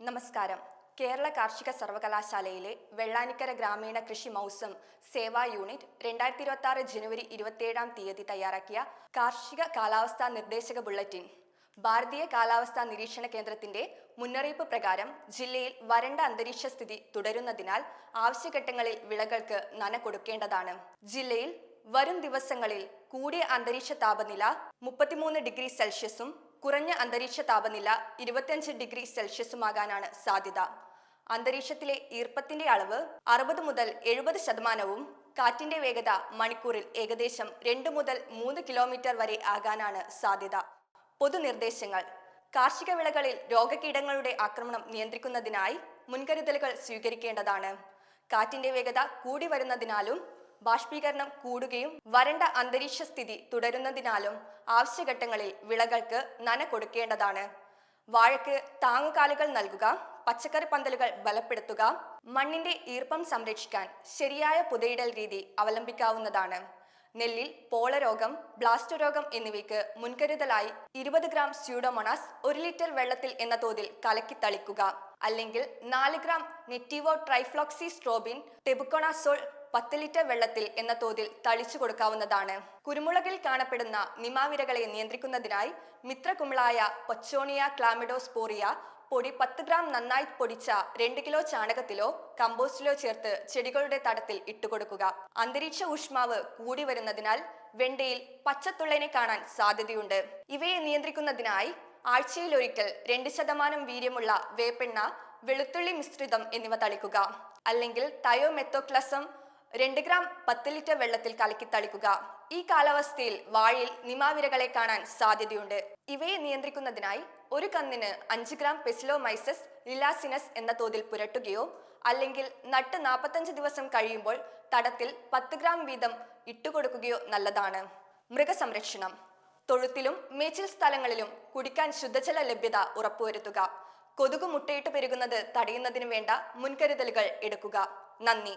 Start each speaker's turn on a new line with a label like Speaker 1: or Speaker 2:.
Speaker 1: നമസ്കാരം. കേരള കാർഷിക സർവകലാശാലയിലെ വെള്ളാനിക്കര ഗ്രാമീണ കൃഷി മൗസം സേവാ യൂണിറ്റ് രണ്ടായിരത്തി ഇരുപത്തി ആറ് ജനുവരി ഇരുപത്തിയേഴാം തീയതി തയ്യാറാക്കിയ കാർഷിക കാലാവസ്ഥാ നിർദ്ദേശക ബുള്ളറ്റിൻ. ഭാരതീയ കാലാവസ്ഥാ നിരീക്ഷണ കേന്ദ്രത്തിന്റെ മുന്നറിയിപ്പ് പ്രകാരം ജില്ലയിൽ വരണ്ട അന്തരീക്ഷ സ്ഥിതി തുടരുന്നതിനാൽ ആവശ്യഘട്ടങ്ങളിൽ വിളകൾക്ക് നന കൊടുക്കേണ്ടതാണ്. ജില്ലയിൽ വരും ദിവസങ്ങളിൽ കൂടിയ അന്തരീക്ഷ താപനില മുപ്പത്തിമൂന്ന് ഡിഗ്രി സെൽഷ്യസും കുറഞ്ഞ അന്തരീക്ഷ താപനില ഇരുപത്തിയഞ്ച് ഡിഗ്രി സെൽഷ്യസുമാകാനാണ് സാധ്യത. അന്തരീക്ഷത്തിലെ ഈർപ്പത്തിന്റെ അളവ് അറുപത് മുതൽ എഴുപത് ശതമാനവും കാറ്റിന്റെ വേഗത മണിക്കൂറിൽ ഏകദേശം രണ്ട് മുതൽ മൂന്ന് കിലോമീറ്റർ വരെ ആകാനാണ് സാധ്യത. പൊതുനിർദ്ദേശങ്ങൾ. കാർഷിക വിളകളിൽ രോഗകീടങ്ങളുടെ ആക്രമണം നിയന്ത്രിക്കുന്നതിനായി മുൻകരുതലുകൾ സ്വീകരിക്കേണ്ടതാണ്. കാറ്റിന്റെ വേഗത കൂടി വരുന്നതിനാലും ബാഷ്പീകരണം കൂടുകയും വരണ്ട അന്തരീക്ഷ സ്ഥിതി തുടരുന്നതിനാലും ആവശ്യഘട്ടങ്ങളിൽ വിളകൾക്ക് നന കൊടുക്കേണ്ടതാണ്. വാഴയ്ക്ക് താങ്ങുകാലുകൾ നൽകുക പച്ചക്കറി പന്തലുകൾ ബലപ്പെടുത്തുക മണ്ണിന്റെ ഈർപ്പം സംരക്ഷിക്കാൻ ശരിയായ പുതയിടൽ രീതി അവലംബിക്കാവുന്നതാണ്. നെല്ലിൽ പോളരോഗം ബ്ലാസ്റ്റ് രോഗം എന്നിവയ്ക്ക് മുൻകരുതലായി ഇരുപത് ഗ്രാം സ്യൂഡോമോണാസ് ഒരു ലിറ്റർ വെള്ളത്തിൽ എന്ന തോതിൽ കലക്കി തളിക്കുക. അല്ലെങ്കിൽ നാല് ഗ്രാം നെറ്റീവോ ട്രൈഫ്ലോക്സി സ്ട്രോബിൻ ടെബുക്കോണാസോൾ പത്ത് ലിറ്റർ വെള്ളത്തിൽ എന്ന തോതിൽ തളിച്ചു കൊടുക്കാവുന്നതാണ്. കുരുമുളകിൽ കാണപ്പെടുന്ന നിമാവിരകളെ നിയന്ത്രിക്കുന്നതിനായി മിത്രകുമിളായ പൊച്ചോണിയ ക്ലാമിഡോസ്പോറിയ പൊടി പത്ത് ഗ്രാം നന്നായി പൊടിച്ച രണ്ട് കിലോ ചാണകത്തിലോ കമ്പോസ്റ്റിലോ ചേർത്ത് ചെടികളുടെ തടത്തിൽ ഇട്ടുകൊടുക്കുക അന്തരീക്ഷ ഊഷ്മാവ് കൂടി വരുന്നതിനാൽ വെണ്ടയിൽ പച്ചത്തുള്ളനെ കാണാൻ സാധ്യതയുണ്ട്. ഇവയെ നിയന്ത്രിക്കുന്നതിനായി ആഴ്ചയിൽ ഒരിക്കൽ രണ്ട് ശതമാനം വീര്യമുള്ള വേപ്പെണ്ണ വെളുത്തുള്ളി മിശ്രിതം എന്നിവ തളിക്കുക. അല്ലെങ്കിൽ തയോമെത്തോക്ലസം രണ്ട് ഗ്രാം പത്ത് ലിറ്റർ വെള്ളത്തിൽ കലക്കി തളിക്കുക. ഈ കാലാവസ്ഥയിൽ വാഴയിൽ നിമാവിരകളെ കാണാൻ സാധ്യതയുണ്ട്. ഇവയെ നിയന്ത്രിക്കുന്നതിനായി ഒരു കന്നിന് അഞ്ച് ഗ്രാം പെസിലോമൈസസ് ലിലാസിനസ് എന്ന തോതിൽ പുരട്ടുകയോ അല്ലെങ്കിൽ നട്ട് നാൽപ്പത്തഞ്ച് ദിവസം കഴിയുമ്പോൾ തടത്തിൽ പത്ത് ഗ്രാം വീതം ഇട്ടുകൊടുക്കുകയോ നല്ലതാണ്. മൃഗസംരക്ഷണം. തൊഴുത്തിലും മേച്ചിൽ സ്ഥലങ്ങളിലും കുടിക്കാൻ ശുദ്ധജല ലഭ്യത ഉറപ്പുവരുത്തുക. കൊതുക് മുട്ടയിട്ട് പെരുകുന്നത് തടയുന്നതിന് വേണ്ട മുൻകരുതലുകൾ എടുക്കുക. നന്ദി.